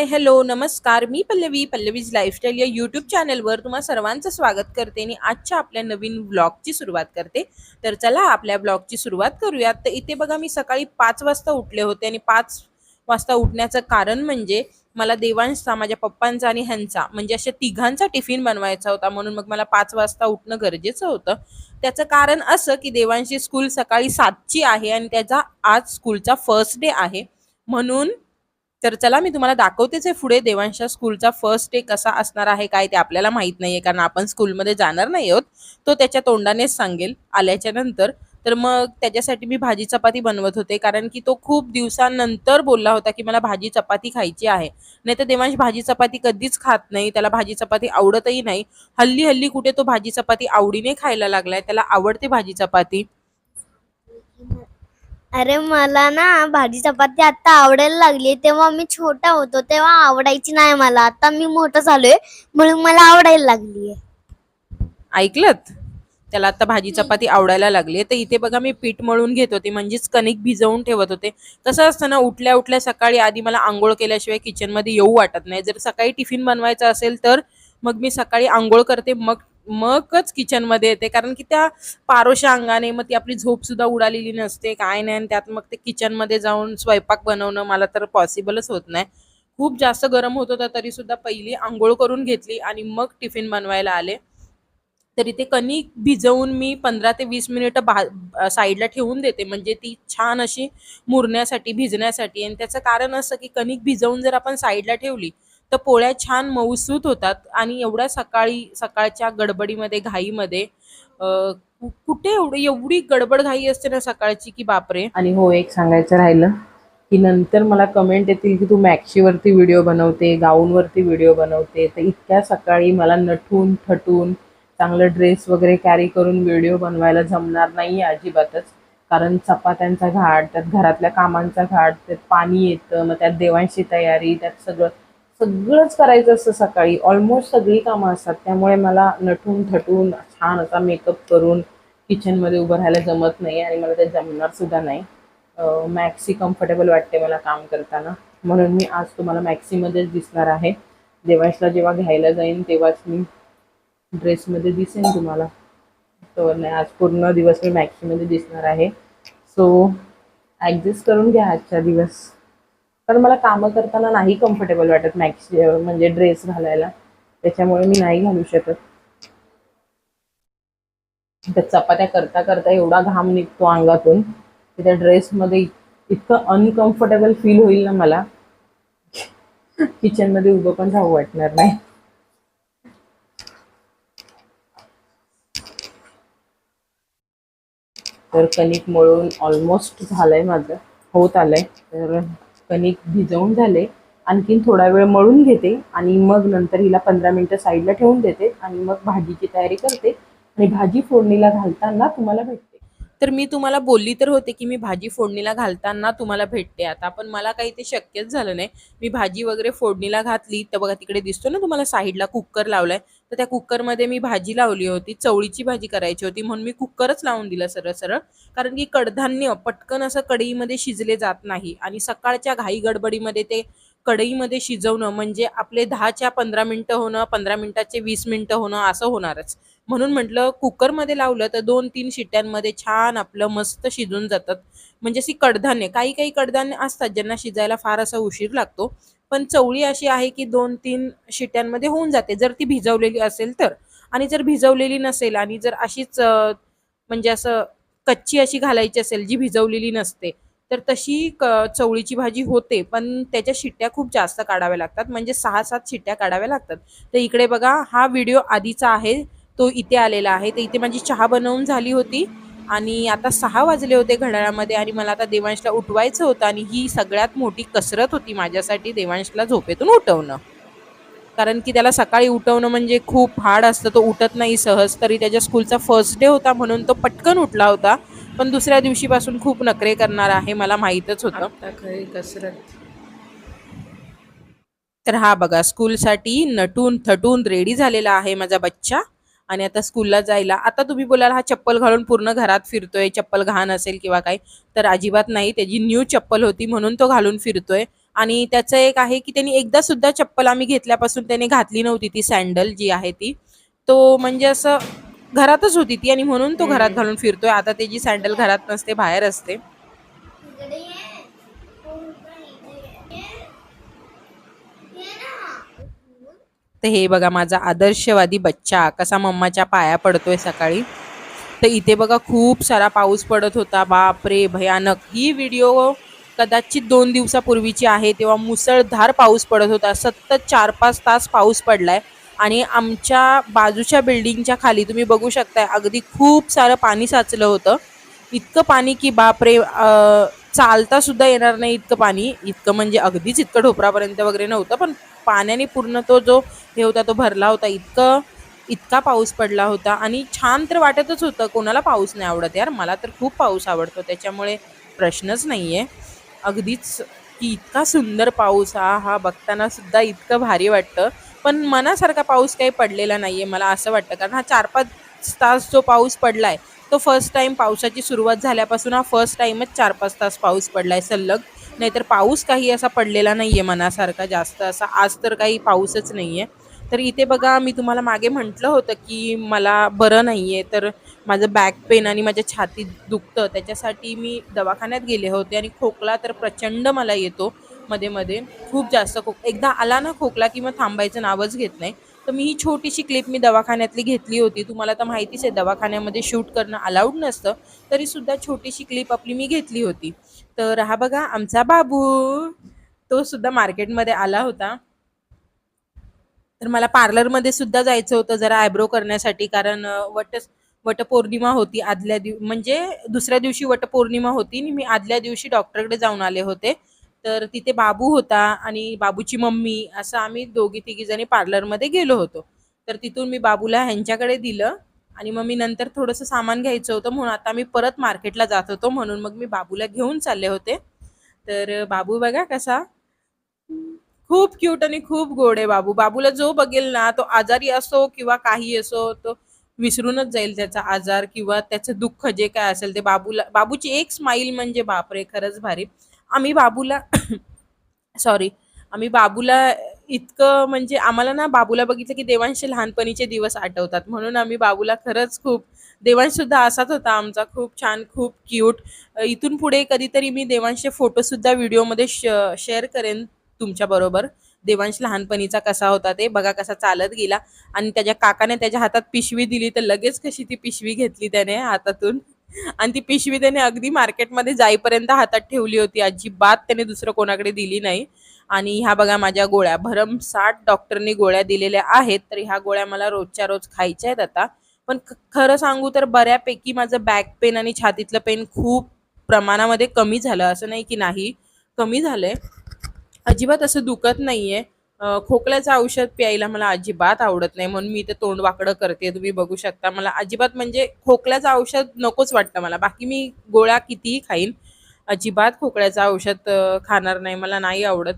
हाय hello नमस्कार. मी Pallavi Pallavi's lifestyle या यूट्यूब चॅनलवर तुम्हा सर्वांचं स्वागत करते आणि आजच्या आपल्या नवीन ब्लॉगची सुरुवात करते. तर चला आपल्या ब्लॉगची सुरुवात करूयात. तर इथे बघा मी सकाळी पाच वाजता उठले होते आणि पाच वाजता उठण्याचं कारण म्हणजे मला देवांशचा माझ्या पप्पांचा आणि ह्यांचा म्हणजे अशा तिघांचा टिफिन बनवायचा होता. म्हणून मग मला पाच वाजता उठणं गरजेचं होतं. त्याचं कारण असं की देवांशी स्कूल सकाळी सातची आहे आणि त्याचा आज स्कूलचा फर्स्ट डे आहे. म्हणून तर चला मी तुम्हाला दाखवतेच आहे पुढे देवांशा स्कूलचा फर्स्ट डे कसा असणार आहे काय ते आपल्याला माहीत नाहीये कारण आपण स्कूलमध्ये जाणार नाही आहोत. तो त्याच्या तोंडानेच सांगेल आल्याच्यानंतर. तर मग त्याच्यासाठी मी भाजी चपाती बनवत होते कारण की तो खूप दिवसानंतर बोलला होता की मला भाजी चपाती खायची आहे. नाही तर देवांश भाजी चपाती कधीच खात नाही त्याला भाजी चपाती आवडतही नाही. हल्ली हल्ली कुठे तो भाजी चपाती आवडीने खायला लागलाय त्याला आवडते भाजी चपाती. अरे मला ना भाजी चपाती आता आवडायला लागली तेव्हा मी छोटा होतो तेव्हा आवडायची नाही मला. आता मी मोठं झालोय म्हणून मला आवडायला लागली ऐकलत? त्याला आता भाजी चपाती आवडायला लागली तर इथे बघा मी पीठ मळून घेत होते म्हणजेच कणिक भिजवून ठेवत होते. कसं असतं ना उठल्या उठल्या सकाळी आधी मला आंघोळ केल्याशिवाय किचनमध्ये येऊ वाटत नाही. जर सकाळी टिफिन बनवायचा असेल तर मग मी सकाळी आंघोळ करते मग मगच किचनमध्ये येते. कारण की त्या पारोशा अंगाने मग ती आपली झोप सुद्धा उडालेली नसते. काय नाही आणि त्यात मग ते किचनमध्ये जाऊन स्वयंपाक बनवणं मला तर पॉसिबलच होत नाही. खूप जास्त गरम होत होता तरी सुद्धा पहिली आंघोळ करून घेतली आणि मग टिफिन बनवायला आले. तरी ते कणिक भिजवून मी पंधरा ते वीस मिनिटं भा साईडला ठेवून देते. म्हणजे ती छान अशी मुरण्यासाठी भिजण्यासाठी. आणि त्याचं कारण असं की कणिक भिजवून जर आपण साईडला ठेवली तर पोळ्या छान मऊसूत होतात आणि एवढ्या सकाळी सकाळच्या गडबडीमध्ये घाईमध्ये कुठे एवढी एवढी गडबड घाई असते ना सकाळची की बापरे. आणि हो एक सांगायचं राहिलं की नंतर मला कमेंट येतील की तू मॅक्शीवरती व्हिडिओ बनवते गाऊनवरती व्हिडिओ बनवते. तर इतक्या सकाळी मला नटून ठटून चांगलं ड्रेस वगैरे कॅरी करून व्हिडिओ बनवायला जमणार नाही अजिबातच. कारण चपात्यांचा घाट त्यात घरातल्या कामांचा घाट त्यात पाणी येतं मग त्यात देवांची तयारी त्यात सगळं सगळंच करायचं असतं सकाळी. ऑलमोस्ट सगळी कामं असतात. त्यामुळे मला नटून थटून छान असा मेकअप करून किचनमध्ये उभं राहायला जमत नाही आणि मला ते जमणार सुद्धा नाही. मॅक्सी कम्फर्टेबल वाटते मला काम करताना. म्हणून मी आज तुम्हाला मॅक्सीमध्येच दिसणार आहे. देवांशला जेव्हा घ्यायला जाईन तेव्हाच मी ड्रेसमध्ये दिसेन तुम्हाला. तर नाही आज पूर्ण दिवस मी मॅक्सीमध्ये दिसणार आहे. सो ॲडजस्ट करून घ्या आजचा दिवस. कारण मला कामं करताना नाही कम्फर्टेबल वाटत मॅक्स म्हणजे ड्रेस घालायला. त्याच्यामुळे मी नाही घालू शकत. त्या चपात्या करता करता एवढा घाम निघतो अंगातून की त्या ड्रेसमध्ये इतकं अनकम्फर्टेबल फील होईल ना मला. किचनमध्ये उभं पण राहू वाटणार नाही. तर कणिक मळून ऑलमोस्ट झालंय माझं. होत आलंय. तर कणिक भिजवून झाले. आणखीन थोडा वेळ मळून घेते आणि मग नंतर हिला पंधरा मिनटं साईडला ठेवून देते आणि मग भाजीची तयारी करते. आणि भाजी फोडणीला घालताना तुम्हाला भेटते. तर मी तुम्हाला बोलली तर होते की मी भाजी फोडणीला घालताना तुम्हाला भेटते. आता पण मला काही ते शक्यच झालं नाही. मी भाजी वगैरे फोडणीला घातली तर बघा तिकडे दिसतो ना तुम्हाला साईडला कुकर लावलाय. तर त्या कुकरमध्ये मी भाजी लावली होती. चवळीची भाजी करायची होती. म्हणून मी कुकरच लावून दिलं सरळ सरळ. कारण की कडधान्य पटकन असं कढईमध्ये शिजले जात नाही. आणि सकाळच्या घाई गडबडीमध्ये ते कढईमध्ये शिजवणं म्हणजे आपले दहाच्या पंधरा मिनटं होणं पंधरा मिनटाचे वीस मिनटं होणं असं होणारच. म्हणून म्हटलं कुकरमध्ये लावलं तर दोन तीन शिट्ट्यांमध्ये छान आपलं मस्त शिजून जातात. म्हणजे अशी कडधान्य काही काही कडधान्य असतात ज्यांना शिजायला फार असा उशीर लागतो. पण चवळी अशी आहे की दोन तीन शिट्ट्यांमध्ये होऊन जाते. जर ती भिजवलेली असेल तर. आणि जर भिजवलेली नसेल आणि जर अशीच म्हणजे असं कच्ची अशी घालायची असेल जी भिजवलेली नसते तर तशी क चवळीची भाजी होते पण त्याच्या शिट्ट्या खूप जास्त काढाव्या लागतात. म्हणजे सहा सात शिट्ट्या काढाव्या लागतात. तर इकडे बघा हा व्हिडिओ आधीचा आहे तो इथे आलेला आहे. तर इथे माझी चहा बनवून झाली होती आणि आता सहा वाजले होते घड्याळामध्ये आणि मला आता देवांशला उठवायचं होतं आणि ही सगळ्यात मोठी कसरत होती माझ्यासाठी देवांशला झोपेतून उठवणं. कारण की त्याला सकाळी उठवणं म्हणजे खूप हार्ड असतं तो उठत नाही सहज. तरी त्याच्या स्कूलचा फर्स्ट डे होता म्हणून तो पटकन उठला होता. पण दुसऱ्या दिवशीपासून खूप नखरे करणार आहे मला माहीतच होतं. खरी कसरत. तर हा बघा स्कूलसाठी नटून थटून रेडी झालेला आहे माझा बच्चा. आणि आता स्कूलला जायला आता तुम्ही बोलाल हा चप्पल घालून पूर्ण घरात फिरतोय चप्पल घाण असेल किंवा काय तर अजिबात नाही. त्याची न्यू चप्पल होती म्हणून तो घालून फिरतोय. आणि त्याचं एक आहे की त्यांनी एकदा सुद्धा चप्पल आम्ही घेतल्यापासून त्याने घातली नव्हती ती सँडल जी आहे ती. तो म्हणजे असं घरातच होती ती आणि म्हणून तो घरात घालून फिरतोय. आता त्याची सँडल घरात नसते बाहेर असते. तर हे बघा माझा आदर्शवादी बच्चा कसा मम्माच्या पाया पडतोय सकाळी. तर इथे बघा खूप सारा पाऊस पडत होता. बापरे भयानक. ही व्हिडिओ कदाचित दोन दिवसापूर्वीची आहे. तेव्हा मुसळधार पाऊस पडत होता. सतत चार पाच तास पाऊस पडलाय. आणि आमच्या बाजूच्या बिल्डिंगच्या खाली तुम्ही बघू शकताय अगदी खूप सारं पाणी साचलं होतं. इतकं पाणी की बापरे चालता सुद्धा येणार नाही इतकं पाणी. इतकं म्हणजे अगदीच इतकं ढोपरापर्यंत वगैरे नव्हतं पण पाण्याने पूर्ण तो जो हे होता तो भरला होता. इतकं इतका पाऊस पडला होता आणि छान तर वाटतच होतं. कोणाला पाऊस नाही आवडत यार. मला तर खूप पाऊस आवडतो. त्याच्यामुळे प्रश्नच नाही आहे अगदीच की इतका सुंदर पाऊस हा हा बघताना सुद्धा इतकं भारी वाटतं. पण मनासारखा पाऊस काही पडलेला नाही आहे मला असं वाटतं. कारण हा चार पाच तास जो पाऊस पडला आहे तो फर्स्ट टाईम पावसाची सुरुवात झाल्यापासून हा फर्स्ट टाईमच चार पाच तास पाऊस पडला आहे सलग. नाहीतर पाऊस काही असा पडलेला नाही आहे मनासारखा जास्त. असा आज तर काही पाऊसच नाही आहे तर इथे बघा मी तुम्हाला मागे म्हटलं होतं की मला बरं नाही आहे तर माझं बॅक पेन आणि माझ्या छातीत दुखतं. त्याच्यासाठी मी दवाखान्यात गेले होते आणि खोकला तर प्रचंड मला येतो. मध्ये मध्ये खूप जास्त खोक एकदा आला ना खोकला की मग थांबायचं नावच घेत नाही. तर मी ही छोटीशी क्लिप मी दवाखान्यातली घेतली होती. तुम्हाला तर माहितीच आहे दवाखान्यामध्ये शूट करणं अलाउड नसतं. तरीसुद्धा छोटीशी क्लिप आपली मी घेतली होती. तर हा बघा आमचा बाबू तो सुद्धा मार्केटमध्ये आला होता. तर मला पार्लरमध्ये सुद्धा जायचं होतं जरा आयब्रो करण्यासाठी कारण वट वटपौर्णिमा होती आदल्या दिव म्हणजे दुसऱ्या दिवशी वटपौर्णिमा होती आणि मी आदल्या दिवशी डॉक्टरकडे जाऊन आले होते. तर तिथे बाबू होता आणि बाबूची मम्मी असं आम्ही दोघी तिघी जणी पार्लरमध्ये गेलो होतो. तर तिथून मी बाबूला ह्यांच्याकडे दिलं आणि मग मी नंतर थोडंसं सामान घ्यायचं होतं म्हणून आता मी परत मार्केटला जात होतो म्हणून मग मी बाबूला घेऊन चालले होते. तर बाबू बघा कसा खूप क्यूट आणि खूप गोड आहे बाबू. बाबूला जो बघेल ना तो आजारी असो किंवा काही असो तो विसरूनच जाईल त्याचा आजार किंवा त्याचं दुःख जे काय असेल ते बाबूला बाबूची एक स्माईल म्हणजे बापरे खरंच भारी. आम्ही बाबूला सॉरी आम्ही बाबूला इतकं म्हणजे आम्हाला ना बाबूला बघितलं की देवांशे लहानपणीचे दिवस आठवतात. म्हणून आम्ही बाबूला खरंच खूप देवांशसुद्धा असाच होता आमचा खूप छान खूप क्यूट इथून पुढे कधीतरी मी देवांशचे फोटोसुद्धा व्हिडिओमध्ये शेअर करेन तुमच्याबरोबर देवांश लहानपणीचा कसा होता ते बघा कसा चालत गेला. आणि त्याच्या काकाने त्याच्या हातात पिशवी दिली तर लगेच कशी ती पिशवी घेतली त्याने हातातून. आणि ती पिशवी त्याने अगदी मार्केटमध्ये जाईपर्यंत हातात ठेवली होती. अजिबात त्याने दुसरं कोणाकडे दिली नाही. आणि ह्या बघा माझ्या गोळ्या. भरमसाठ डॉक्टरनी गोळ्या दिलेल्या आहेत. तर ह्या गोळ्या मला रोजच्या रोज खायच्या आहेत आता. पण खरं सांगू तर बऱ्यापैकी माझं बॅक पेन आणि छातीतलं पेन खूप प्रमाणामध्ये कमी झालं. असं नाही की नाही. कमी झालंय. अजिबात असं दुखत नाहीये. खोकल्याचं औषध प्यायला मला अजिबात आवडत नाही. म्हणून मी ते तोंड वाकडं करते. तुम्ही बघू शकता. मला अजिबात म्हणजे खोकल्याचं औषध नकोच वाटतं मला. बाकी मी गोळ्या कितीही खाईन अजिबात खोकल्याचं औषध खाणार नाही. मला नाही आवडत.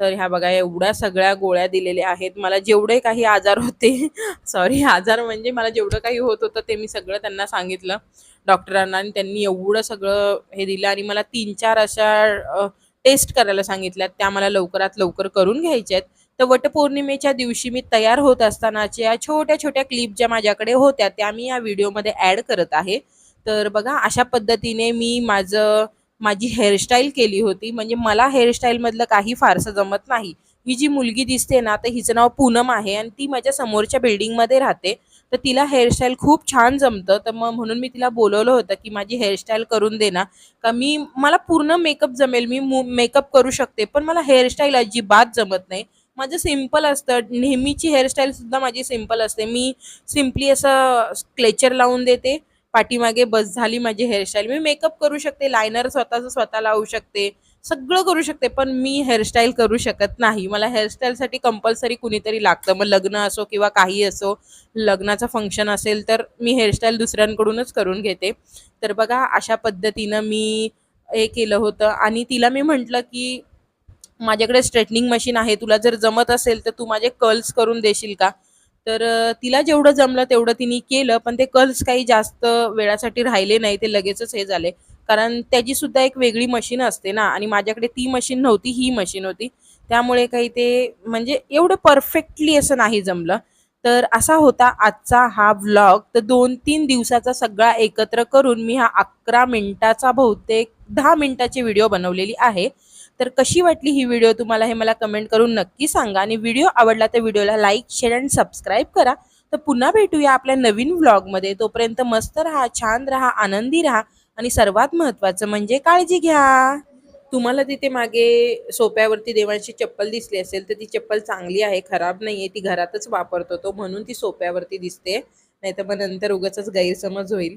तर ह्या बघा एवढ्या सगळ्या गोळ्या दिलेल्या आहेत. मला जेवढे काही आजार होते सॉरी आजार म्हणजे मला जेवढं काही होत होतं ते मी सगळं त्यांना सांगितलं डॉक्टरांना. आणि त्यांनी एवढं सगळं हे दिलं आणि मला तीन चार अशा टेस्ट करायला सांगितल्यात त्या मला लवकरात लवकर करून घ्यायच्या आहेत. तर वटपौर्णिमेच्या दिवशी मी तयार होत असतानाच्या छोट्या छोट्या क्लिप ज्या माझ्याकडे होत्या त्या मी या व्हिडिओमध्ये ॲड करत आहे. तर बघा अशा पद्धतीने मी माझं माझी हेअरस्टाईल केली होती. म्हणजे मला हेअरस्टाईलमधलं काही फारसं जमत नाही. ही जी मुलगी दिसते ना तर हिचं नाव पूनम आहे आणि ती माझ्या समोरच्या बिल्डिंगमध्ये राहते. तर तिला हेअरस्टाईल खूप छान जमतं. तर मग म्हणून मी तिला बोलवलं होतं की माझी हेअरस्टाईल करून दे ना. का मी मला पूर्ण मेकअप जमेल. मी मेकअप करू शकते पण मला हेअरस्टाईल अजिबात जमत नाही. माझं सिंपल असतं. नेहमीची हेअरस्टाईल सुद्धा माझी सिंपल असते. मी सिम्पली असं क्लेचर लावून देते. पाठीमागे बस झाली माझी हेअरस्टाईल मी मेकअप करू शकते. लायनर स्वतःचं स्वतः लावू शकते. सगळं करू शकते. पण मी हेअरस्टाईल करू शकत नाही. मला हेअरस्टाईलसाठी कंपल्सरी कुणीतरी लागतं. मग लग्न असो किंवा काही असो लग्नाचं फंक्शन असेल तर मी हेअरस्टाईल दुसऱ्यांकडूनच करून घेते. तर बघा अशा पद्धतीनं मी हे केलं होतं. आणि तिला मी म्हटलं की माझ्याकडे स्ट्रेटनिंग मशीन आहे तुला जर जमत असेल तर तू माझे कर्ल्स करून देशील का? तर तिला जेवढं जमलं तेवढं तिने केलं पण ते कर्ल्स काही जास्त वेळासाठी राहिले नाही ते लगेचच हे झाले. कारण त्याची सुद्धा एक वेगळी मशीन असते ना आणि माझ्याकडे ती मशीन नव्हती ही मशीन होती. त्यामुळे काही ते म्हणजे एवढं परफेक्टली असं नाही जमलं. तर असा होता आजचा हा व्लॉग तर दोन तीन दिवसाचा सगळा एकत्र करून मी हा अकरा मिनिटाचा बहुतेक दहा मिनिटाची व्हिडिओ बनवलेली आहे. तर कशी वाटली ही व्हिडिओ तुम्हाला हे मला कमेंट करून नक्की सांगा. आणि व्हिडिओ आवडला तर व्हिडिओला लाईक शेअर अँड सबस्क्राईब करा. तर पुन्हा भेटूया आपल्या नवीन व्लॉगमध्ये तोपर्यंत मस्त राहा छान राहा आनंदी राहा. आणि सर्वात महत्त्वाचं म्हणजे काळजी घ्या. तुम्हाला तिथे मागे सोप्यावरती देवांची चप्पल दिसली असेल तर ती चप्पल चांगली आहे खराब नाही आहे ती घरातच वापरतो तो म्हणून ती सोप्यावरती दिसते. नाही तर मग नंतर उगाच गैरसमज होईल.